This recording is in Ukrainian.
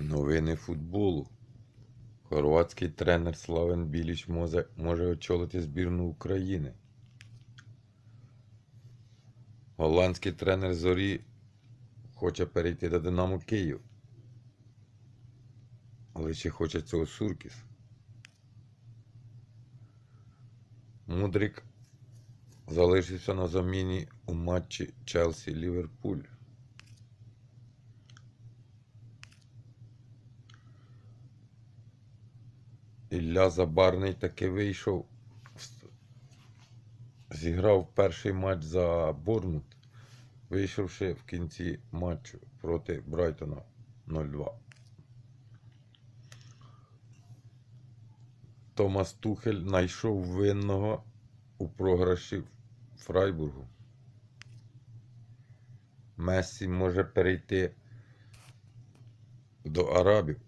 Новини футболу. Хорватський тренер Славен Біліч може, може очолити збірну України. Голландський тренер Зорі хоче перейти до Динамо Київ. Але чи хоче цього Суркіс? Мудрик залишився на заміні у матчі Челсі Ліверпуль. Ілля Забарний таки вийшов. Зіграв перший матч за Борнмут, вийшовши в кінці матчу проти Брайтона 0-2. Томас Тухель знайшов винного у програші Фрайбургу. Мессі може перейти до Арабів.